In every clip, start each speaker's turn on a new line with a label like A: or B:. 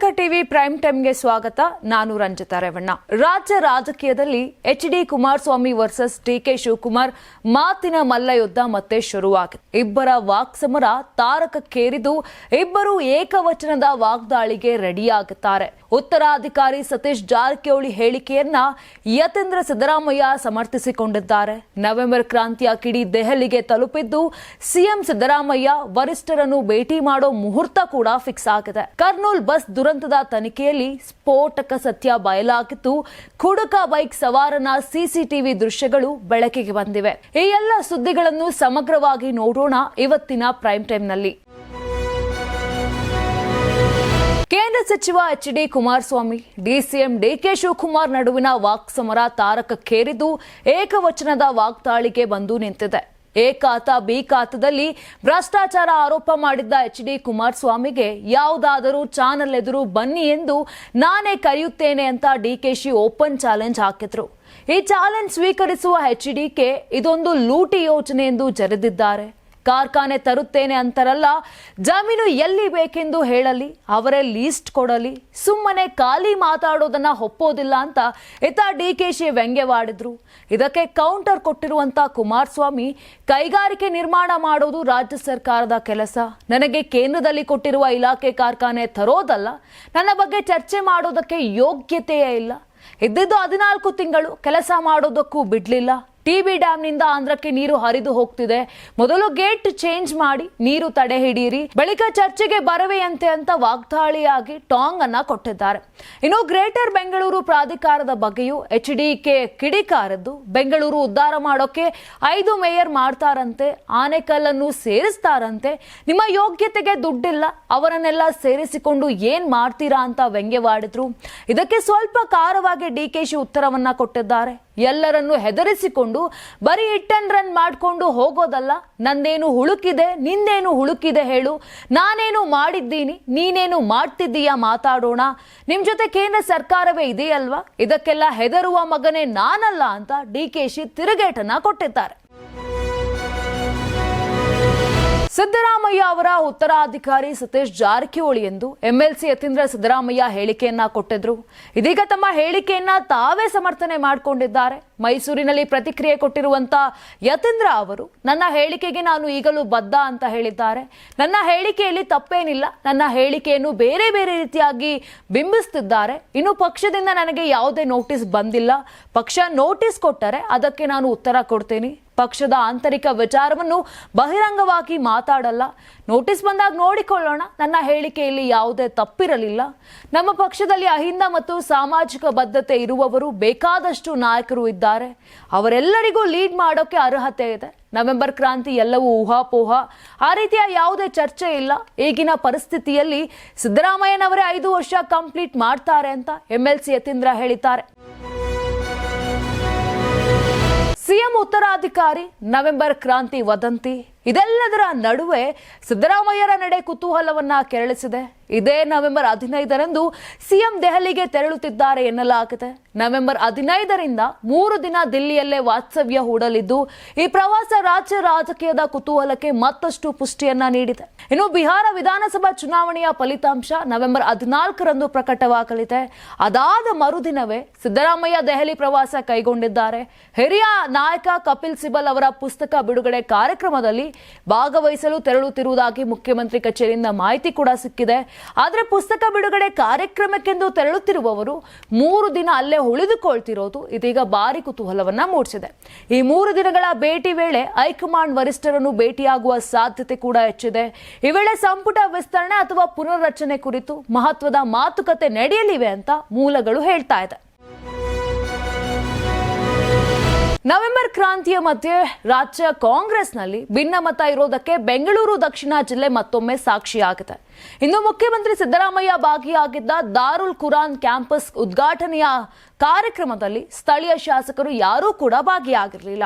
A: Karnataka TV prime ಟೈಮ್ಗೆ ಸ್ವಾಗತ. ನಾನು ರಂಜಿತಾ ರೇವಣ್ಣ. ರಾಜ್ಯ ರಾಜಕೀಯದಲ್ಲಿ H D Kumaraswamy versus D K Shivakumar ಮಾತಿನ ಮಲ್ಲಯುದ್ಧ ಮತ್ತೆ ಶುರುವಾಗಿದೆ. ಇಬ್ಬರ ವಾಕ್ಸಮರ ತಾರಕಕ್ಕೇರಿದು ಇಬ್ಬರು ಏಕವಚನದ ವಾಗ್ದಾಳಿಗೆ ರೆಡಿಯಾಗುತ್ತಾರೆ. ಉತ್ತರಾಧಿಕಾರಿ ಸತೀಶ್ ಜಾರಕಿಹೊಳಿ ಹೇಳಿಕೆಯನ್ನ ಯತೇಂದ್ರ ಸಿದ್ದರಾಮಯ್ಯ ಸಮರ್ಥಿಸಿಕೊಂಡಿದ್ದಾರೆ. ನವೆಂಬರ್ ಕ್ರಾಂತಿಯ ಕಿಡಿ ದೆಹಲಿಗೆ ತಲುಪಿದ್ದು ಸಿಎಂ ಸಿದ್ದರಾಮಯ್ಯ ವರಿಷ್ಠರನ್ನು ಭೇಟಿ ಮಾಡೋ ಮುಹೂರ್ತ ಕೂಡ ಫಿಕ್ಸ್ ಆಗಿದೆ. ಕರ್ನೂಲ್ ಬಸ್ ದುರಂತದ ತನಿಖೆಯಲ್ಲಿ ಸ್ಫೋಟಕ ಸತ್ಯ ಬಯಲಾಗಿದ್ದು, ಕುಡುಕ ಬೈಕ್ ಸವಾರನ ಸಿಸಿಟಿವಿ ದೃಶ್ಯಗಳು ಬೆಳಕಿಗೆ ಬಂದಿವೆ. ಈ ಎಲ್ಲ ಸುದ್ದಿಗಳನ್ನು ಸಮಗ್ರವಾಗಿ ನೋಡೋಣ ಇವತ್ತಿನ ಪ್ರೈಮ್ ಟೈಮ್ನಲ್ಲಿ. ಕೇಂದ್ರ ಸಚಿವ H D Kumaraswamy DCM DK Shivakumar ನಡುವಿನ ವಾಕ್ಸಮರ ತಾರಕಕ್ಕೇರಿದ್ದು, ಏಕವಚನದ ವಾಗ್ದಾಳಿಗೆ ಬಂದು ನಿಂತಿದೆ. ಎ ಖಾತ ಬಿ ಭ್ರಷ್ಟಾಚಾರ ಆರೋಪ ಮಾಡಿದ್ದ ಎಚ್ ಡಿ ಕುಮಾರಸ್ವಾಮಿಗೆ ಯಾವುದಾದರೂ ಚಾನಲ್ ಎದುರು ಬನ್ನಿ ಎಂದು ನಾನೇ ಕರೆಯುತ್ತೇನೆ ಅಂತ D K Shi open challenge ಹಾಕಿದ್ರು. ಈ ಚಾಲೆಂಜ್ ಸ್ವೀಕರಿಸುವ ಎಚ್ ಡಿಕೆ ಇದೊಂದು ಲೂಟಿ ಯೋಜನೆ ಎಂದು ಜರೆದಿದ್ದಾರೆ. ಕಾರ್ಖಾನೆ ತರುತ್ತೇನೆ ಅಂತಾರಲ್ಲ, ಜಮೀನು ಎಲ್ಲಿ ಬೇಕೆಂದು ಹೇಳಲಿ, ಅವರೇ ಲೀಸ್ಟ್ ಕೊಡಲಿ, ಸುಮ್ಮನೆ ಖಾಲಿ ಮಾತಾಡೋದನ್ನ ಒಪ್ಪೋದಿಲ್ಲ ಅಂತ ಇತ ಡಿ ಕೆ ಶಿ ವ್ಯಂಗ್ಯವಾಡಿದ್ರು. ಇದಕ್ಕೆ ಕೌಂಟರ್ ಕೊಟ್ಟಿರುವಂತ ಕುಮಾರಸ್ವಾಮಿ ಕೈಗಾರಿಕೆ ನಿರ್ಮಾಣ ಮಾಡೋದು ರಾಜ್ಯ ಸರ್ಕಾರದ ಕೆಲಸ. ನನಗೆ ಕೇಂದ್ರದಲ್ಲಿ ಕೊಟ್ಟಿರುವ ಇಲಾಖೆ ಕಾರ್ಖಾನೆ ತರೋದಲ್ಲ, ನನ್ನ ಬಗ್ಗೆ ಚರ್ಚೆ ಮಾಡೋದಕ್ಕೆ ಯೋಗ್ಯತೆಯೇ ಇಲ್ಲ. ಇದ್ದಿದ್ದು ಹದಿನಾಲ್ಕು ತಿಂಗಳು ಕೆಲಸ ಮಾಡೋದಕ್ಕೂ ಬಿಡ್ಲಿಲ್ಲ. ಟಿಬಿ ಡ್ಯಾಂನಿಂದ ಆಂಧ್ರಕ್ಕೆ ನೀರು ಹರಿದು ಹೋಗ್ತಿದೆ. ಮೊದಲು ಗೇಟ್ ಚೇಂಜ್ ಮಾಡಿ ನೀರು ತಡೆ ಹಿಡಿಯಿರಿ ಬಳಿಕ ಚರ್ಚೆಗೆ ಬರವೆಯಂತೆ ಅಂತ ವಾಗ್ದಾಳಿಯಾಗಿ ಟಾಂಗ್ ಅನ್ನ ಕೊಟ್ಟಿದ್ದಾರೆ. ಇನ್ನು ಗ್ರೇಟರ್ ಬೆಂಗಳೂರು ಪ್ರಾಧಿಕಾರದ ಬಗ್ಗೆಯೂ ಎಚ್ ಡಿ ಕೆ ಕಿಡಿಕಾರದ್ದು. ಬೆಂಗಳೂರು ಉದ್ಧಾರ ಮಾಡೋಕೆ ಐದು ಮೇಯರ್ ಮಾಡ್ತಾರಂತೆ, ಆನೆಕಲ್ಲನ್ನು ಸೇರಿಸ್ತಾರಂತೆ. ನಿಮ್ಮ ಯೋಗ್ಯತೆಗೆ ದುಡ್ಡಿಲ್ಲ, ಅವರನ್ನೆಲ್ಲ ಸೇರಿಸಿಕೊಂಡು ಏನ್ ಮಾಡ್ತೀರಾ ಅಂತ ವ್ಯಂಗ್ಯವಾಡಿದ್ರು. ಇದಕ್ಕೆ ಸ್ವಲ್ಪ ಕಾರವಾಗಿ ಡಿ ಕೆ ಶಿ ಉತ್ತರವನ್ನ ಕೊಟ್ಟಿದ್ದಾರೆ. ಎಲ್ಲರನ್ನು ಹೆದರಿಸಿಕೊಂಡು, ಬರೀ ಇಟ್ ಅಂಡ್ ರನ್ ಮಾಡಿಕೊಂಡು ಹೋಗೋದಲ್ಲ, ನಂದೇನು ಹುಳುಕಿದೆ, ನಿಂದೇನು ಹುಳುಕಿದೆ ಹೇಳು. ನಾನೇನು ಮಾಡಿದ್ದೀನಿ, ನೀನೇನು ಮಾಡ್ತಿದ್ದೀಯಾ ಮಾತಾಡೋಣ. ನಿಮ್ಮ ಜೊತೆ ಕೇಂದ್ರ ಸರ್ಕಾರವೇ ಇದೆಯಲ್ವಾ? ಇದಕ್ಕೆಲ್ಲ ಹೆದರುವ ಮಗನೇ ನಾನಲ್ಲ ಅಂತ ಡಿ ಕೆ ಶಿ ತಿರುಗೇಟನ್ನ ಕೊಟ್ಟಿದ್ದಾರೆ. ಸಿದ್ದರಾಮಯ್ಯ ಅವರ ಉತ್ತರಾಧಿಕಾರಿ ಸತೀಶ್ ಜಾರಕಿಹೊಳಿ ಎಂದು ಎಂಎಲ್ಸಿ ಯತೀಂದ್ರ ಸಿದ್ದರಾಮಯ್ಯ ಹೇಳಿಕೆಯನ್ನ ಕೊಟ್ಟಿದ್ರು. ಇದೀಗ ತಮ್ಮ ಹೇಳಿಕೆಯನ್ನ ತಾವೇ ಸಮರ್ಥನೆ ಮಾಡಿಕೊಂಡಿದ್ದಾರೆ. ಮೈಸೂರಿನಲ್ಲಿ ಪ್ರತಿಕ್ರಿಯೆ ಕೊಟ್ಟಿರುವಂತ ಯತೀಂದ್ರ ಅವರು, ನನ್ನ ಹೇಳಿಕೆಗೆ ನಾನು ಈಗಲೂ ಬದ್ಧ ಅಂತ ಹೇಳಿದ್ದಾರೆ. ನನ್ನ ಹೇಳಿಕೆಯಲ್ಲಿ ತಪ್ಪೇನಿಲ್ಲ. ನನ್ನ ಹೇಳಿಕೆಯನ್ನು ಬೇರೆ ಬೇರೆ ರೀತಿಯಾಗಿ ಬಿಂಬಿಸ್ತಿದ್ದಾರೆ. ಇನ್ನು ಪಕ್ಷದಿಂದ ನನಗೆ ಯಾವುದೇ ನೋಟಿಸ್ ಬಂದಿಲ್ಲ. ಪಕ್ಷ ನೋಟಿಸ್ ಕೊಟ್ಟರೆ ಅದಕ್ಕೆ ನಾನು ಉತ್ತರ ಕೊಡ್ತೀನಿ. ಪಕ್ಷದ ಆಂತರಿಕ ವಿಚಾರವನ್ನು ಬಹಿರಂಗವಾಗಿ ಮಾತಾಡಲ್ಲ. ನೋಟಿಸ್ ಬಂದಾಗ ನೋಡಿಕೊಳ್ಳೋಣ. ನನ್ನ ಹೇಳಿಕೆಯಲ್ಲಿ ಯಾವುದೇ ತಪ್ಪಿರಲಿಲ್ಲ. ನಮ್ಮ ಪಕ್ಷದಲ್ಲಿ ಅಹಿಂದ ಮತ್ತು ಸಾಮಾಜಿಕ ಬದ್ಧತೆ ಇರುವವರು ಬೇಕಾದಷ್ಟು ನಾಯಕರು ಇದ್ದಾರೆ. ಅವರೆಲ್ಲರಿಗೂ ಲೀಡ್ ಮಾಡೋಕೆ ಅರ್ಹತೆ ಇದೆ. ನವೆಂಬರ್ ಕ್ರಾಂತಿ ಎಲ್ಲವೂ ಊಹಾಪೋಹ. ಆ ರೀತಿಯ ಯಾವುದೇ ಚರ್ಚೆ ಇಲ್ಲ. ಈಗಿನ ಪರಿಸ್ಥಿತಿಯಲ್ಲಿ ಸಿದ್ದರಾಮಯ್ಯನವರೇ ಐದು ವರ್ಷ ಕಂಪ್ಲೀಟ್ ಮಾಡ್ತಾರೆ ಅಂತ ಎಂ ಎಲ್ ಸಿ ಯತೀಂದ್ರ ಹೇಳಿದ್ದಾರೆ. ಸಿಎಂ ಉತ್ತರಾಧಿಕಾರಿ ನವೆಂಬರ್ ಕ್ರಾಂತಿ ವದಂತಿ ಇದೆಲ್ಲದರ ನಡುವೆ ಸಿದ್ದರಾಮಯ್ಯರ ನಡೆ ಕುತೂಹಲವನ್ನ ಕೆರಳಿಸಿದೆ. ಇದೇ ನವೆಂಬರ್ ಹದಿನೈದರಂದು ಸಿಎಂ ದೆಹಲಿಗೆ ತೆರಳುತ್ತಿದ್ದಾರೆ ಎನ್ನಲಾಗಿದೆ. ನವೆಂಬರ್ ಹದಿನೈದರಿಂದ ಮೂರು ದಿನ ದಿಲ್ಲಿಯಲ್ಲೇ ವಾಸ್ತವ್ಯ ಹೂಡಲಿದ್ದು, ಈ ಪ್ರವಾಸ ರಾಜ್ಯ ರಾಜಕೀಯದ ಕುತೂಹಲಕ್ಕೆ ಮತ್ತಷ್ಟು ಪುಷ್ಟಿಯನ್ನ ನೀಡಿದೆ. ಇನ್ನು ಬಿಹಾರ ವಿಧಾನಸಭಾ ಚುನಾವಣೆಯ ಫಲಿತಾಂಶ ನವೆಂಬರ್ ಹದಿನಾಲ್ಕರಂದು ಪ್ರಕಟವಾಗಲಿದೆ. ಅದಾದ ಮರುದಿನವೇ ಸಿದ್ದರಾಮಯ್ಯ ದೆಹಲಿ ಪ್ರವಾಸ ಕೈಗೊಂಡಿದ್ದಾರೆ. ಹಿರಿಯ ನಾಯಕ ಕಪಿಲ್ ಸಿಬಲ್ ಅವರ ಪುಸ್ತಕ ಬಿಡುಗಡೆ ಕಾರ್ಯಕ್ರಮದಲ್ಲಿ ಭಾಗವಹಿಸಲು ತೆರಳುತ್ತಿರುವುದಾಗಿ ಮುಖ್ಯಮಂತ್ರಿ ಕಚೇರಿಯಿಂದ ಮಾಹಿತಿ ಕೂಡ ಸಿಕ್ಕಿದೆ. ಆದರೆ ಪುಸ್ತಕ ಬಿಡುಗಡೆ ಕಾರ್ಯಕ್ರಮಕ್ಕೆಂದು ತೆರಳುತ್ತಿರುವವರು ಮೂರು ದಿನ ಅಲ್ಲೇ ಉಳಿದುಕೊಳ್ತಿರೋದು ಇದೀಗ ಭಾರಿ ಕುತೂಹಲವನ್ನ ಮೂಡಿಸಿದೆ. ಈ ಮೂರು ದಿನಗಳ ಭೇಟಿ ವೇಳೆ ಹೈಕಮಾಂಡ್ ವರಿಷ್ಠರನ್ನು ಭೇಟಿಯಾಗುವ ಸಾಧ್ಯತೆ ಕೂಡ ಹೆಚ್ಚಿದೆ. ಈ ವೇಳೆ ಸಂಪುಟ ವಿಸ್ತರಣೆ ಅಥವಾ ಪುನರ್ರಚನೆ ಕುರಿತು ಮಹತ್ವದ ಮಾತುಕತೆ ನಡೆಯಲಿವೆ ಅಂತ ಮೂಲಗಳು ಹೇಳ್ತಾ ಇದೆ. ನವೆಂಬರ್ ಕ್ರಾಂತಿಯ ಮಧ್ಯೆ ರಾಜ್ಯ ಕಾಂಗ್ರೆಸ್ನಲ್ಲಿ ಭಿನ್ನಮತ ಇರೋದಕ್ಕೆ ಬೆಂಗಳೂರು ದಕ್ಷಿಣ ಜಿಲ್ಲೆ ಮತ್ತೊಮ್ಮೆ ಸಾಕ್ಷಿಯಾಗಿದೆ. ಇನ್ನು ಮುಖ್ಯಮಂತ್ರಿ ಸಿದ್ದರಾಮಯ್ಯ ಭಾಗಿಯಾಗಿದ್ದ ದಾರುಲ್ ಕುರಾನ್ ಕ್ಯಾಂಪಸ್ ಉದ್ಘಾಟನೆಯ ಕಾರ್ಯಕ್ರಮದಲ್ಲಿ ಸ್ಥಳೀಯ ಶಾಸಕರು ಯಾರೂ ಕೂಡ ಭಾಗಿಯಾಗಿರಲಿಲ್ಲ.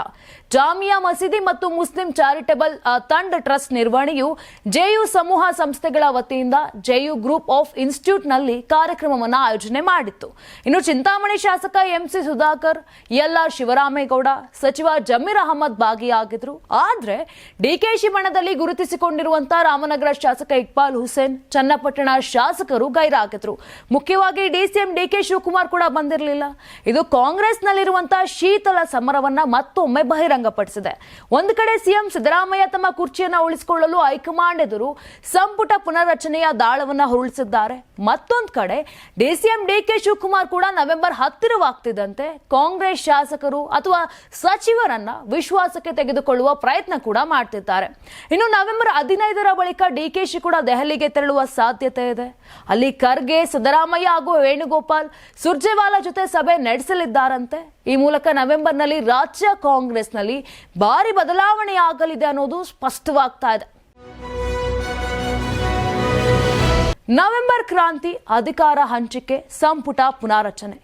A: ಜಾಮಿಯಾ ಮಸೀದಿ ಮತ್ತು ಮುಸ್ಲಿಂ ಚಾರಿಟಬಲ್ ತಂಡ ಟ್ರಸ್ಟ್ ನಿರ್ವಹಣೆಯು ಜೆಯು ಸಮೂಹ ಸಂಸ್ಥೆಗಳ ವತಿಯಿಂದ ಜೆಯು ಗ್ರೂಪ್ ಆಫ್ ಇನ್ಸ್ಟಿಟ್ಯೂಟ್ನಲ್ಲಿ ಕಾರ್ಯಕ್ರಮವನ್ನು ಆಯೋಜನೆ ಮಾಡಿತ್ತು. ಇನ್ನು ಚಿಂತಾಮಣಿ ಶಾಸಕ ಎಂಸಿ ಸುಧಾಕರ್ ಎಲ್ಆರ್ ಶಿವರಾಮೇಗೌಡ, ಸಚಿವ ಜಮೀರ್ ಅಹಮದ್ ಭಾಗಿಯಾಗಿದ್ರು. ಆದರೆ ಡಿಕೆಶಿ ಬಣದಲ್ಲಿ ಗುರುತಿಸಿಕೊಂಡಿರುವಂತಹ ರಾಮನಗರ ಶಾಸಕ ಇಕ್ಬಾಲ್ ಹುಸೇನ್, ಚನ್ನಪಟ್ಟಣ ಶಾಸಕರು ಗೈರಾಗಿದ್ರು. ಮುಖ್ಯವಾಗಿ ಡಿಸಿಎಂ ಡಿಕೆ ಶಿವಕುಮಾರ್ ಕೂಡ ಬಂದಿರಲಿಲ್ಲ. ಇದು ಕಾಂಗ್ರೆಸ್ನಲ್ಲಿರುವಂತಹ ಶೀತಲ ಸಮರವನ್ನ ಮತ್ತೊಮ್ಮೆ ಬಹಿರಂಗಪಡಿಸಿದೆ. ಒಂದು ಕಡೆ ಸಿಎಂ ಸಿದ್ದರಾಮಯ್ಯ ತಮ್ಮ ಕುರ್ಚಿಯನ್ನ ಉಳಿಸಿಕೊಳ್ಳಲು ಹೈಕಮಾಂಡ್ ಎದುರು ಸಂಪುಟ ಪುನರ್ರಚನೆಯ ದಾಳವನ್ನ ಹೊರಳಿಸಿದ್ದಾರೆ ಮತ್ತೊಂದು ಕಡೆ ಡಿಸಿಎಂ ಡಿಕೆ ಶಿವಕುಮಾರ್ ಕೂಡ ನವೆಂಬರ್ ಹತ್ತಿರವಾಗ್ತಿದ್ದಂತೆ ಕಾಂಗ್ರೆಸ್ ಶಾಸಕರು ಅಥವಾ ಸಚಿವರನ್ನ ವಿಶ್ವಾಸಕ್ಕೆ ತೆಗೆದುಕೊಳ್ಳುವ ಪ್ರಯತ್ನ ಕೂಡ ಮಾಡ್ತಿದ್ದಾರೆ. ಇನ್ನು ನವೆಂಬರ್ ಹದಿನೈದರ ಬಳಿಕ ಡಿಕೆಶಿ ಕೂಡ ದೆಹಲಿಗೆ ತೆರಳುವ ಸಾಧ್ಯತೆ ಇದೆ. ಅಲ್ಲಿ ಖರ್ಗೆ, ಸಿದ್ದರಾಮಯ್ಯ ಹಾಗೂ ವೇಣುಗೋಪಾಲ್, ಸುರ್ಜೇವಾಲಾ ಜೊತೆ ಸಭೆ ನಡೆಸಲಿದ್ದಾರಂತೆ. ಈ ಮೂಲಕ ನವೆಂಬರ್ನಲ್ಲಿ ರಾಜ್ಯ ಕಾಂಗ್ರೆಸ್ನಲ್ಲಿ ಭಾರಿ ಬದಲಾವಣೆ ಆಗಲಿದೆ ಅನ್ನೋದು ಸ್ಪಷ್ಟವಾಗ್ತಾ ಇದೆ. ನವೆಂಬರ್ ಕ್ರಾಂತಿ ಅಧಿಕಾರ ಹಂಚಿಕೆ ಸಂಪುಟ ಪುನಾರಚನೆ.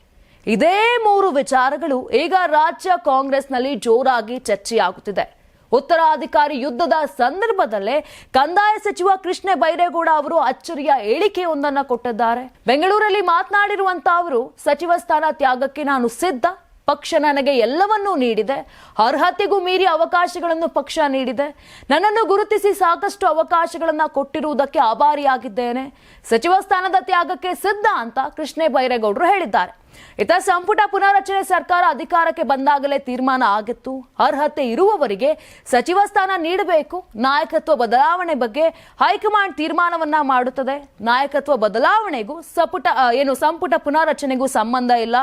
A: ಇದೇ ಮೂರು ವಿಚಾರಗಳು ಈಗ ರಾಜ್ಯ ಕಾಂಗ್ರೆಸ್ನಲ್ಲಿ ಜೋರಾಗಿ ಚರ್ಚೆಯಾಗುತ್ತಿದೆ. ಉತ್ತರಾಧಿಕಾರಿ ಯುದ್ಧದ ಸಂದರ್ಭದಲ್ಲೇ ಕಂದಾಯ ಸಚಿವ ಕೃಷ್ಣ ಬೈರೇಗೌಡ ಅವರು ಅಚ್ಚರಿಯ ಹೇಳಿಕೆಯೊಂದನ್ನು ಕೊಟ್ಟಿದ್ದಾರೆ. ಬೆಂಗಳೂರಲ್ಲಿ ಮಾತನಾಡಿರುವಂತ ಅವರು, ಸಚಿವ ಸ್ಥಾನ ತ್ಯಾಗಕ್ಕೆ ನಾನು ಸಿದ್ಧ. ಪಕ್ಷ ನನಗೆ ಎಲ್ಲವನ್ನೂ ನೀಡಿದೆ. ಅರ್ಹತೆಗೂ ಮೀರಿ ಅವಕಾಶಗಳನ್ನು ಪಕ್ಷ ನೀಡಿದೆ. ನನ್ನನ್ನು ಗುರುತಿಸಿ ಸಾಕಷ್ಟು ಅವಕಾಶಗಳನ್ನು ಕೊಟ್ಟಿರುವುದಕ್ಕೆ ಆಭಾರಿಯಾಗಿದ್ದೇನೆ. ಸಚಿವ ಸ್ಥಾನದ ತ್ಯಾಗಕ್ಕೆ ಸಿದ್ಧ ಅಂತ ಕೃಷ್ಣೇ ಬೈರೇಗೌಡರು ಹೇಳಿದ್ದಾರೆ. ಇತ ಸಂಪುಟ ಪುನಾರಚನೆ ಸರ್ಕಾರ ಅಧಿಕಾರಕ್ಕೆ ಬಂದಾಗಲೇ ತೀರ್ಮಾನ ಆಗಿತ್ತು. ಅರ್ಹತೆ ಇರುವವರಿಗೆ ಸಚಿವ ಸ್ಥಾನ ನೀಡಬೇಕು. ನಾಯಕತ್ವ ಬದಲಾವಣೆ ಬಗ್ಗೆ ಹೈಕಮಾಂಡ್ ತೀರ್ಮಾನವನ್ನ ಮಾಡುತ್ತದೆ. ನಾಯಕತ್ವ ಬದಲಾವಣೆಗೂ ಸಪುಟ ಏನು ಸಂಪುಟ ಪುನಾರಚನೆಗೂ ಸಂಬಂಧ ಇಲ್ಲ.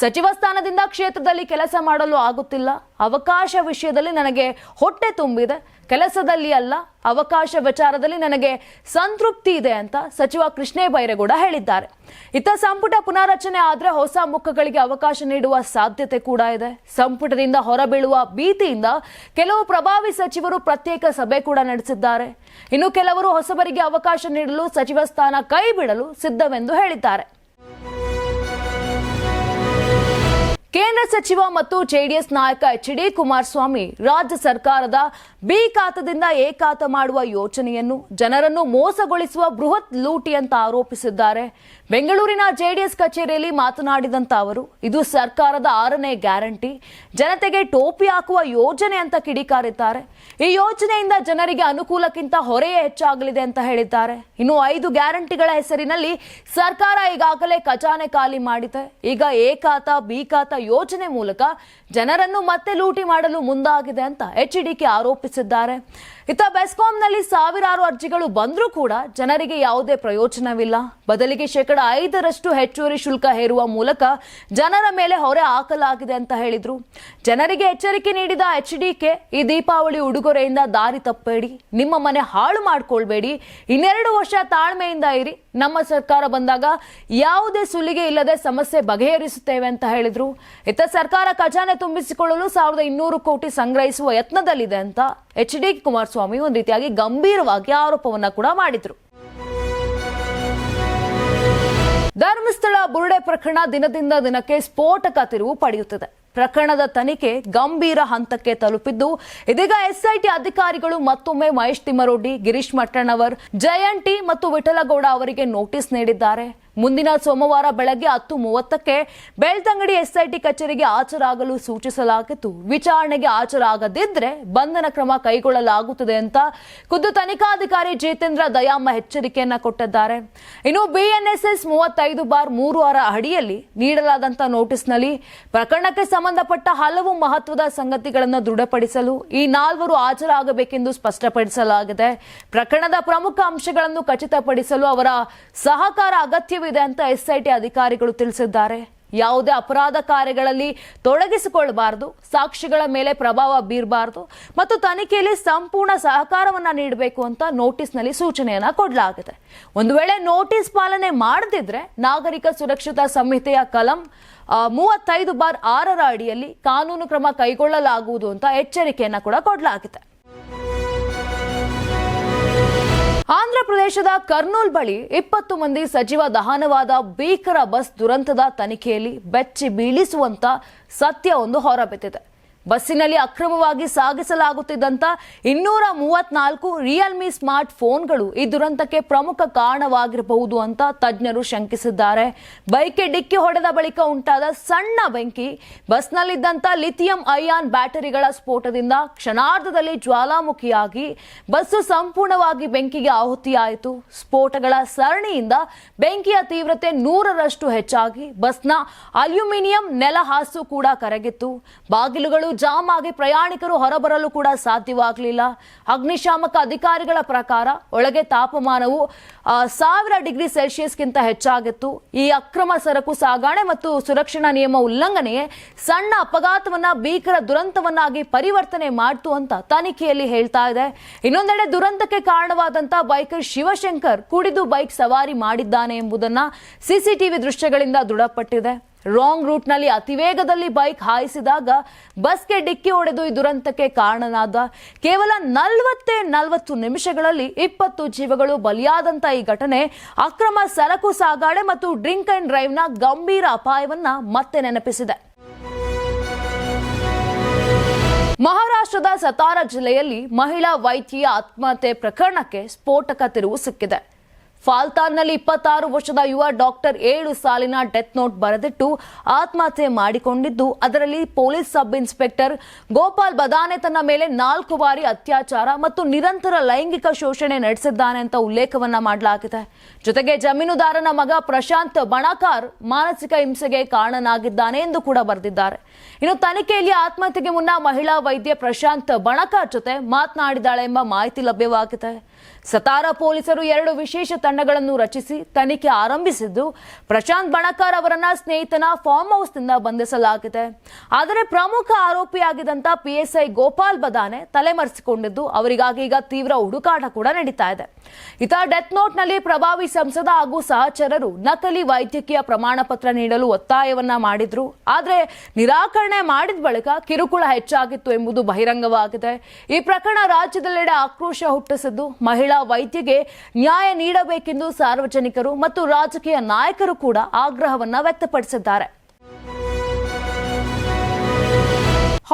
A: ಸಚಿವ ಸ್ಥಾನದಿಂದ ಕ್ಷೇತ್ರದಲ್ಲಿ ಕೆಲಸ ಮಾಡಲು ಆಗುತ್ತಿಲ್ಲ. ಅವಕಾಶ ವಿಷಯದಲ್ಲಿ ನನಗೆ ಹೊಟ್ಟೆ ತುಂಬಿದೆ. ಕೆಲಸದಲ್ಲಿ ಅಲ್ಲ, ಅವಕಾಶ ವಿಚಾರದಲ್ಲಿ ನನಗೆ ಸಂತೃಪ್ತಿ ಇದೆ ಅಂತ ಸಚಿವ ಕೃಷ್ಣೇ ಬೈರೇಗೌಡ ಹೇಳಿದ್ದಾರೆ. ಇತ್ತ ಸಂಪುಟ ಪುನಾರಚನೆ ಆದ್ರೆ ಹೊಸ ಮುಖಗಳಿಗೆ ಅವಕಾಶ ನೀಡುವ ಸಾಧ್ಯತೆ ಕೂಡ ಇದೆ. ಸಂಪುಟದಿಂದ ಹೊರಬೀಳುವ ಭೀತಿಯಿಂದ ಕೆಲವು ಪ್ರಭಾವಿ ಸಚಿವರು ಪ್ರತ್ಯೇಕ ಸಭೆ ಕೂಡ ನಡೆಸಿದ್ದಾರೆ. ಇನ್ನು ಕೆಲವರು ಹೊಸಬರಿಗೆ ಅವಕಾಶ ನೀಡಲು ಸಚಿವ ಸ್ಥಾನ ಕೈ ಬಿಡಲು ಸಿದ್ಧವೆಂದು ಹೇಳಿದ್ದಾರೆ. ಕೇಂದ್ರ ಸಚಿವ ಮತ್ತು ಜೆಡಿಎಸ್ ನಾಯಕ ಎಚ್ ಡಿ ಕುಮಾರಸ್ವಾಮಿ ರಾಜ್ಯ ಸರ್ಕಾರದ ಬಿ ಖಾತದಿಂದ ಎ ಮಾಡುವ ಯೋಜನೆಯನ್ನು ಜನರನ್ನು ಮೋಸಗೊಳಿಸುವ ಬೃಹತ್ ಲೂಟಿ ಅಂತ ಆರೋಪಿಸಿದ್ದಾರೆ. ಬೆಂಗಳೂರಿನ ಜೆಡಿಎಸ್ ಕಚೇರಿಯಲ್ಲಿ ಮಾತನಾಡಿದಂತ ಅವರು, ಇದು ಸರ್ಕಾರದ ಆರನೇ ಗ್ಯಾರಂಟಿ, ಜನತೆಗೆ ಟೋಪಿ ಹಾಕುವ ಯೋಜನೆ ಅಂತ ಕಿಡಿಕಾರಿದ್ದಾರೆ. ಈ ಯೋಜನೆಯಿಂದ ಜನರಿಗೆ ಅನುಕೂಲಕ್ಕಿಂತ ಹೊರೆಯೇ ಹೆಚ್ಚಾಗಲಿದೆ ಅಂತ ಹೇಳಿದ್ದಾರೆ. ಇನ್ನು ಐದು ಗ್ಯಾರಂಟಿಗಳ ಹೆಸರಿನಲ್ಲಿ ಸರ್ಕಾರ ಈಗಾಗಲೇ ಖಜಾನೆ ಖಾಲಿ ಮಾಡಿದೆ. ಈಗ ಏಕಾತ ಬೀಕಾತ ಯೋಜನೆ ಮೂಲಕ ಜನರನ್ನು ಮತ್ತೆ ಲೂಟಿ ಮಾಡಲು ಮುಂದಾಗಿದೆ ಅಂತ ಎಚ್ಡಿಕೆ ಆರೋಪಿಸಿದ್ದಾರೆ. ಇತ್ತ ಬೆಸ್ಕಾಂನಲ್ಲಿ ಸಾವಿರಾರು ಅರ್ಜಿಗಳು ಬಂದರೂ ಕೂಡ ಜನರಿಗೆ ಯಾವುದೇ ಪ್ರಯೋಜನವಿಲ್ಲ. ಬದಲಿಗೆ ಶೇಕಡ ಐದರಷ್ಟು ಹೆಚ್ಚುವರಿ ಶುಲ್ಕ ಹೇರುವ ಮೂಲಕ ಜನರ ಮೇಲೆ ಹೊರೆ ಹಾಕಲಾಗಿದೆ ಅಂತ ಹೇಳಿದ್ರು. ಜನರಿಗೆ ಎಚ್ಚರಿಕೆ ನೀಡಿದ ಎಚ್ಡಿಕೆ ಈ ದೀಪಾವಳಿ ಉಡುಗೊರೆಯಿಂದ ದಾರಿ ತಪ್ಪಬೇಡಿ ನಿಮ್ಮ ಮನೆ ಹಾಳು ಮಾಡ್ಕೊಳ್ಬೇಡಿ. ಇನ್ನೆರಡು ವರ್ಷ ತಾಳ್ಮೆಯಿಂದ ಇರಿ. ನಮ್ಮ ಸರ್ಕಾರ ಬಂದಾಗ ಯಾವುದೇ ಸುಲಿಗೆ ಇಲ್ಲದೆ ಸಮಸ್ಯೆ ಬಗೆಹರಿಸುತ್ತೇವೆ ಅಂತ ಹೇಳಿದ್ರು. ಇತ್ತ ಸರ್ಕಾರ ಖಜಾನೆ ತುಂಬಿಸಿಕೊಳ್ಳಲು ಸಾವಿರದ ಇನ್ನೂರು ಕೋಟಿ ಸಂಗ್ರಹಿಸುವ ಯತ್ನದಲ್ಲಿದೆ ಅಂತ ಎಚ್ ಡಿ ಕುಮಾರಸ್ವಾಮಿ ಒಂದು ರೀತಿಯಾಗಿ ಗಂಭೀರವಾಗಿ ಆರೋಪವನ್ನ ಕೂಡ ಮಾಡಿದ್ರು. ಧರ್ಮಸ್ಥಳ ಬುರುಡೆ ಪ್ರಕರಣ ದಿನದಿಂದ ದಿನಕ್ಕೆ ಸ್ಫೋಟಕ ತಿರುವು ಪಡೆಯುತ್ತಿದೆ. ಪ್ರಕರಣದ ತನಿಖೆ ಗಂಭೀರ ಹಂತಕ್ಕೆ ತಲುಪಿದ್ದು, ಇದೀಗ ಎಸ್ಐಟಿ ಅಧಿಕಾರಿಗಳು ಮತ್ತೊಮ್ಮೆ ಮಹೇಶ್ ತಿಮ್ಮರೊಡ್ಡಿ, ಗಿರೀಶ್ ಮಟ್ಟಣ್ಣವರ್ ಜಯಂಟಿ ಮತ್ತು ವಿಠಲಗೌಡ ಅವರಿಗೆ ನೋಟಿಸ್ ನೀಡಿದ್ದಾರೆ. ಮುಂದಿನ ಸೋಮವಾರ ಬೆಳಗ್ಗೆ ಹತ್ತು ಮೂವತ್ತಕ್ಕೆ ಬೆಳ್ತಂಗಡಿ ಎಸ್ಐಟಿ ಕಚೇರಿಗೆ ಹಾಜರಾಗಲು ಸೂಚಿಸಲಾಗಿತ್ತು. ವಿಚಾರಣೆಗೆ ಹಾಜರಾಗದಿದ್ದರೆ ಬಂಧನ ಕ್ರಮ ಕೈಗೊಳ್ಳಲಾಗುತ್ತದೆ ಅಂತ ಖುದ್ದು ತನಿಖಾಧಿಕಾರಿ ಜಿತೇಂದ್ರ ದಯಾಮ ಎಚ್ಚರಿಕೆಯನ್ನು ಕೊಟ್ಟಿದ್ದಾರೆ. ಇನ್ನು ಬಿಎನ್ಎಸ್ಎಸ್ ಮೂವತ್ತೈದು ಬಾರ್ ಮೂರು ವಾರ ಅಡಿಯಲ್ಲಿ ನೀಡಲಾದಂಥ ನೋಟಿಸ್ನಲ್ಲಿ ಪ್ರಕರಣಕ್ಕೆ ಸಂಬಂಧಪಟ್ಟ ಹಲವು ಮಹತ್ವದ ಸಂಗತಿಗಳನ್ನು ದೃಢಪಡಿಸಲು ಈ ನಾಲ್ವರು ಹಾಜರಾಗಬೇಕೆಂದು ಸ್ಪಷ್ಟಪಡಿಸಲಾಗಿದೆ. ಪ್ರಕರಣದ ಪ್ರಮುಖ ಅಂಶಗಳನ್ನು ಖಚಿತಪಡಿಸಲು ಅವರ ಸಹಕಾರ ಅಗತ್ಯವಿದೆ ಅಂತ ಎಸ್ಐಟಿ ಅಧಿಕಾರಿಗಳು ತಿಳಿಸಿದ್ದಾರೆ. ಯಾವುದೇ ಅಪರಾಧ ಕಾರ್ಯಗಳಲ್ಲಿ ತೊಡಗಿಸಿಕೊಳ್ಳಬಾರದು, ಸಾಕ್ಷಿಗಳ ಮೇಲೆ ಪ್ರಭಾವ ಬೀರಬಾರದು ಮತ್ತು ತನಿಖೆಯಲ್ಲಿ ಸಂಪೂರ್ಣ ಸಹಕಾರವನ್ನ ನೀಡಬೇಕು ಅಂತ ನೋಟಿಸ್ನಲ್ಲಿ ಸೂಚನೆಯನ್ನ ಕೊಡಲಾಗಿದೆ. ಒಂದು ವೇಳೆ ನೋಟಿಸ್ ಪಾಲನೆ ಮಾಡದಿದ್ರೆ ನಾಗರಿಕ ಸುರಕ್ಷತಾ ಸಂಹಿತೆಯ ಕಲಂ ಮೂವತ್ತೈದು ಬಾರ್ ಆರರ ಅಡಿಯಲ್ಲಿ ಕಾನೂನು ಕ್ರಮ ಕೈಗೊಳ್ಳಲಾಗುವುದು ಅಂತ ಎಚ್ಚರಿಕೆಯನ್ನ ಕೂಡ ಕೊಡಲಾಗಿದೆ. ಆಂಧ್ರ ಪ್ರದೇಶದ ಕರ್ನೂಲ್ ಬಳಿ ಇಪ್ಪತ್ತು ಮಂದಿ ಸಚಿವ ದಹನವಾದ ಭೀಕರ ಬಸ್ ದುರಂತದ ತನಿಖೆಯಲ್ಲಿ ಬೆಚ್ಚಿ ಬೀಳಿಸುವಂತ ಸತ್ಯ ಒಂದು ಹೊರಬಿದ್ದಿದೆ. ಬಸ್ಸಿನಲ್ಲಿ ಅಕ್ರಮವಾಗಿ ಸಾಗಿಸಲಾಗುತ್ತಿದ್ದಂತ ಇನ್ನೂರ ಮೂವತ್ನಾಲ್ಕು ರಿಯಲ್ಮಿ ಸ್ಮಾರ್ಟ್ ಫೋನ್ಗಳು ಈ ದುರಂತಕ್ಕೆ ಪ್ರಮುಖ ಕಾರಣವಾಗಿರಬಹುದು ಅಂತ ತಜ್ಞರು ಶಂಕಿಸಿದ್ದಾರೆ. ಬೈಕ್ಗೆ ಡಿಕ್ಕಿ ಹೊಡೆದ ಬಳಿಕ ಉಂಟಾದ ಸಣ್ಣ ಬೆಂಕಿ ಬಸ್ನಲ್ಲಿದ್ದಂಥ ಲಿಥಿಯಂ ಅಯಾನ್ ಬ್ಯಾಟರಿಗಳ ಸ್ಫೋಟದಿಂದ ಕ್ಷಣಾರ್ಧದಲ್ಲಿ ಜ್ವಾಲಾಮುಖಿಯಾಗಿ ಬಸ್ಸು ಸಂಪೂರ್ಣವಾಗಿ ಬೆಂಕಿಗೆ ಆಹುತಿಯಾಯಿತು. ಸ್ಫೋಟಗಳ ಸರಣಿಯಿಂದ ಬೆಂಕಿಯ ತೀವ್ರತೆ ನೂರರಷ್ಟು ಹೆಚ್ಚಾಗಿ ಬಸ್ನ ಅಲ್ಯೂಮಿನಿಯಂ ನೆಲಹಾಸು ಕೂಡ ಕರಗಿತ್ತು. ಬಾಗಿಲುಗಳು ಜಾಮ್ ಆಗಿ ಪ್ರಯಾಣಿಕರು ಹೊರಬರಲು ಕೂಡ ಸಾಧ್ಯವಾಗಲಿಲ್ಲ. ಅಗ್ನಿಶಾಮಕ ಅಧಿಕಾರಿಗಳ ಪ್ರಕಾರ ಒಳಗೆ ತಾಪಮಾನವು ಸಾವಿರ ಡಿಗ್ರಿ ಸೆಲ್ಸಿಯಸ್ಗಿಂತ ಹೆಚ್ಚಾಗಿತ್ತು. ಈ ಅಕ್ರಮ ಸರಕು ಸಾಗಣೆ ಮತ್ತು ಸುರಕ್ಷಣಾ ನಿಯಮ ಉಲ್ಲಂಘನೆ ಸಣ್ಣ ಅಪಘಾತವನ್ನ, ಭೀಕರ ದುರಂತವನ್ನಾಗಿ ಪರಿವರ್ತನೆ ಮಾಡ್ತು ಅಂತ ತನಿಖೆಯಲ್ಲಿ ಹೇಳ್ತಾ ಇದೆ. ಇನ್ನೊಂದೆಡೆ ದುರಂತಕ್ಕೆ ಕಾರಣವಾದಂತಹ ಬೈಕರ್ ಶಿವಶಂಕರ್ ಕುಡಿದು ಬೈಕ್ ಸವಾರಿ ಮಾಡಿದ್ದಾನೆ ಎಂಬುದನ್ನ ಸಿಸಿಟಿವಿ ದೃಶ್ಯಗಳಿಂದ ದೃಢಪಟ್ಟಿದೆ. ರಾಂಗ್ ರೂಟ್ನಲ್ಲಿ ಅತಿವೇಗದಲ್ಲಿ ಬೈಕ್ ಹಾಯಿಸಿದಾಗ ಬಸ್ಗೆ ಡಿಕ್ಕಿ ಹೊಡೆದು ಈ ದುರಂತಕ್ಕೆ ಕಾರಣನಾದ ಕೇವಲ ನಲವತ್ತೇ ನಲವತ್ತು ನಿಮಿಷಗಳಲ್ಲಿ ಇಪ್ಪತ್ತು ಜೀವಗಳು ಬಲಿಯಾದಂಥ ಈ ಘಟನೆ ಅಕ್ರಮ ಸರಕು ಸಾಗಾಣೆ ಮತ್ತು ಡ್ರಿಂಕ್ ಅಂಡ್ ಡ್ರೈವ್ನ ಗಂಭೀರ ಅಪಾಯವನ್ನ ಮತ್ತೆ ನೆನಪಿಸಿದೆ. ಮಹಾರಾಷ್ಟ್ರದ ಸತಾರಾ ಜಿಲ್ಲೆಯಲ್ಲಿ ಮಹಿಳಾ ವೈದ್ಯೆಯ ಆತ್ಮಹತ್ಯೆ ಪ್ರಕರಣಕ್ಕೆ ಸ್ಫೋಟಕ ತಿರುವು ಸಿಕ್ಕಿದೆ. ಫಾಲ್ತಾನ್ನಲ್ಲಿ ಇಪ್ಪತ್ತಾರು ವರ್ಷದ ಯುವ ಡಾಕ್ಟರ್ ಏಳು ಸಾಲಿನ ಡೆತ್ ನೋಟ್ ಬರೆದಿಟ್ಟು ಆತ್ಮಹತ್ಯೆ ಮಾಡಿಕೊಂಡಿದ್ದು, ಅದರಲ್ಲಿ police sub inspector Gopal Badane ತನ್ನ ಮೇಲೆ ನಾಲ್ಕು ಬಾರಿ ಅತ್ಯಾಚಾರ ಮತ್ತು ನಿರಂತರ ಲೈಂಗಿಕ ಶೋಷಣೆ ನಡೆಸಿದ್ದಾನೆ ಅಂತ ಉಲ್ಲೇಖವನ್ನ ಮಾಡಲಾಗಿದೆ. ಜೊತೆಗೆ ಜಮೀನುದಾರನ ಮಗ ಪ್ರಶಾಂತ್ ಬಣಕಾರ್ ಮಾನಸಿಕ ಹಿಂಸೆಗೆ ಕಾರಣನಾಗಿದ್ದಾನೆ ಎಂದು ಕೂಡ ಬರೆದಿದ್ದಾರೆ. ಇನ್ನು ತನಿಖೆಯಲ್ಲಿ ಆತ್ಮಹತ್ಯೆಗೆ ಮುನ್ನ ಮಹಿಳಾ ವೈದ್ಯ ಪ್ರಶಾಂತ್ ಬಣಕಾರ್ ಜೊತೆ ಮಾತನಾಡಿದ್ದಾಳೆ ಎಂಬ ಮಾಹಿತಿ ಲಭ್ಯವಾಗಿದೆ. ಸತಾರಾ ಪೊಲೀಸರು ಎರಡು ವಿಶೇಷ ತಂಡಗಳನ್ನು ರಚಿಸಿ ತನಿಖೆ ಆರಂಭಿಸಿದ್ದು, ಪ್ರಶಾಂತ್ ಬಣಕಾರ್ ಅವರನ್ನ ಸ್ನೇಹಿತನ ಫಾರ್ಮ್ ಹೌಸ್ನಿಂದ ಬಂಧಿಸಲಾಗಿದೆ. ಆದರೆ ಪ್ರಮುಖ ಆರೋಪಿಯಾಗಿದ್ದಂತ ಪಿಎಸ್ಐ ಗೋಪಾಲ್ ಬದಾನೆ ತಲೆಮರೆಸಿಕೊಂಡಿದ್ದು, ಅವರಿಗಾಗಿ ಈಗ ತೀವ್ರ ಹುಡುಕಾಟ ಕೂಡ ನಡೀತಾ ಇದೆ. ಇತ ಡೆತ್ ನೋಟ್ನಲ್ಲಿ ಪ್ರಭಾವಿ ಸಂಸದ ಹಾಗೂ ಸಹಚರರು ನಕಲಿ ವೈದ್ಯಕೀಯ ಪ್ರಮಾಣ ಪತ್ರ ನೀಡಲು ಒತ್ತಾಯವನ್ನ ಮಾಡಿದ್ರು. ಆದರೆ ನಿರಾಕರಣೆ ಮಾಡಿದ ಬಳಿಕ ಕಿರುಕುಳ ಹೆಚ್ಚಾಗಿತ್ತು ಎಂಬುದು ಬಹಿರಂಗವಾಗಿದೆ. ಈ ಪ್ರಕರಣ ರಾಜ್ಯದೆಲ್ಲೆಡೆ ಆಕ್ರೋಶ ಹುಟ್ಟಿಸಿದ್ದು, ಮಹಿಳಾ ವೈದ್ಯಗೆ ನ್ಯಾಯ ನೀಡಬೇಕೆಂದು ಸಾರ್ವಜನಿಕರು ಮತ್ತು ರಾಜಕೀಯ ನಾಯಕರು ಕೂಡ ಆಗ್ರಹವನ್ನ ವ್ಯಕ್ತಪಡಿಸಿದ್ದಾರೆ.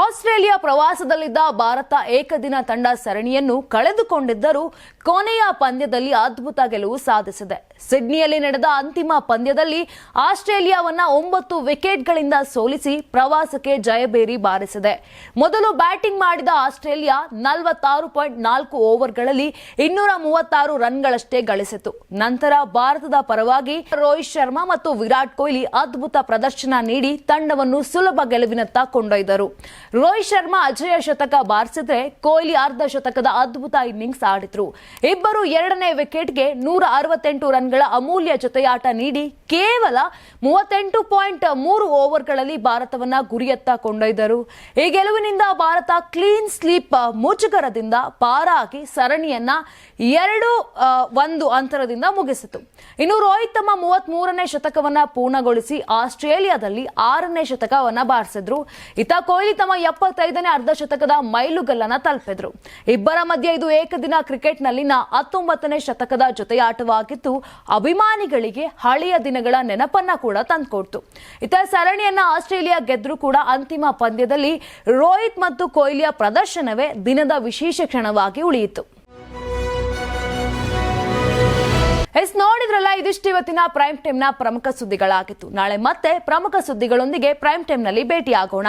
A: ಆಸ್ಟ್ರೇಲಿಯಾ ಪ್ರವಾಸದಲ್ಲಿದ್ದ ಭಾರತ ಏಕದಿನ ತಂಡ ಸರಣಿಯನ್ನು ಕಳೆದುಕೊಂಡಿದ್ದರೂ ಕೊನೆಯ ಪಂದ್ಯದಲ್ಲಿ ಅದ್ಭುತ ಗೆಲುವು ಸಾಧಿಸಿದೆ. ಸಿಡ್ನಿಯಲ್ಲಿ ನಡೆದ ಅಂತಿಮ ಪಂದ್ಯದಲ್ಲಿ ಆಸ್ಟ್ರೇಲಿಯಾವನ್ನ ಒಂಬತ್ತು ವಿಕೆಟ್ಗಳಿಂದ ಸೋಲಿಸಿ ಪ್ರವಾಸಕ್ಕೆ ಜಯಬೇರಿ ಬಾರಿಸಿದೆ. ಮೊದಲು ಬ್ಯಾಟಿಂಗ್ ಮಾಡಿದ ಆಸ್ಟ್ರೇಲಿಯಾ ನಲವತ್ತಾರು ಪಾಯಿಂಟ್ ನಾಲ್ಕು ಓವರ್ಗಳಲ್ಲಿ ಇನ್ನೂರ ಮೂವತ್ತಾರು ರನ್ಗಳಷ್ಟೇ ಗಳಿಸಿತು. ನಂತರ ಭಾರತದ ಪರವಾಗಿ ರೋಹಿತ್ ಶರ್ಮಾ ಮತ್ತು ವಿರಾಟ್ ಕೊಹ್ಲಿ ಅದ್ಭುತ ಪ್ರದರ್ಶನ ನೀಡಿ ತಂಡವನ್ನು ಸುಲಭ ಗೆಲುವಿನತ್ತ ಕೊಂಡೊಯ್ದರು. ರೋಹಿತ್ ಶರ್ಮಾ ಅಜಯ ಶತಕ ಬಾರಿಸಿದ್ರೆ ಕೊಹ್ಲಿ ಅರ್ಧ ಶತಕದ ಅದ್ಭುತ ಇನ್ನಿಂಗ್ಸ್ ಆಡಿದ್ರು. ಇಬ್ಬರು ಎರಡನೇ ವಿಕೆಟ್ಗೆ ನೂರ ಅರವತ್ತೆಂಟು ರನ್ಗಳ ಅಮೂಲ್ಯ ಜೊತೆಯಾಟ ನೀಡಿ ಕೇವಲ ಮೂವತ್ತೆಂಟು ಪಾಯಿಂಟ್ ಮೂರು ಓವರ್ಗಳಲ್ಲಿ ಭಾರತವನ್ನ ಗುರಿಯತ್ತ ಕೊಂಡೊಯ್ದರು. ಈ ಗೆಲುವಿನಿಂದ ಭಾರತ ಕ್ಲೀನ್ ಸ್ಲೀಪ್ ಮುಜುಗರದಿಂದ ಪಾರಾಗಿ ಸರಣಿಯನ್ನ ಎರಡು ಒಂದು ಅಂತರದಿಂದ ಮುಗಿಸಿತು. ಇನ್ನು ರೋಹಿತ್ ತಮ್ಮ ಮೂವತ್ತ್ ಮೂರನೇ ಶತಕವನ್ನ ಪೂರ್ಣಗೊಳಿಸಿ ಆಸ್ಟ್ರೇಲಿಯಾದಲ್ಲಿ ಆರನೇ ಶತಕವನ್ನ ಬಾರಿಸಿದ್ರು. ಇತ ಕೊಹ್ಲಿ ತಮ್ಮ ಎಪ್ಪತ್ತೈದನೇ ಅರ್ಧ ಶತಕದ ಮೈಲುಗಲ್ಲನ್ನ ತಲುಪಿದ್ರು. ಇಬ್ಬರ ಮಧ್ಯೆ ಇದು ಏಕದಿನ ಕ್ರಿಕೆಟ್ನಲ್ಲಿನ ಹತ್ತೊಂಬತ್ತನೇ ಶತಕದ ಜೊತೆಯಾಟವಾಗಿದ್ದು, ಅಭಿಮಾನಿಗಳಿಗೆ ಹಳೆಯ ದಿನಗಳ ನೆನಪನ್ನ ಕೂಡ ತಂದುಕೊಡ್ತು. ಇತರ ಸರಣಿಯನ್ನ ಆಸ್ಟ್ರೇಲಿಯಾ ಗೆದ್ರೂ ಕೂಡ ಅಂತಿಮ ಪಂದ್ಯದಲ್ಲಿ ರೋಹಿತ್ ಮತ್ತು ಕೊಹ್ಲಿಯ ಪ್ರದರ್ಶನವೇ ದಿನದ ವಿಶೇಷ ಕ್ಷಣವಾಗಿ ಉಳಿಯಿತು. ಎಸ್, ನೋಡಿದ್ರಲ್ಲ, ಇದಿಷ್ಟು ಇವತ್ತಿನ ಪ್ರೈಮ್ ಟೈಮ್ನ ಪ್ರಮುಖ ಸುದ್ದಿಗಳಾಗಿತ್ತು. ನಾಳೆ ಮತ್ತೆ ಪ್ರಮುಖ ಸುದ್ದಿಗಳೊಂದಿಗೆ ಪ್ರೈಮ್ ಟೈಮ್ನಲ್ಲಿ ಭೇಟಿಯಾಗೋಣ.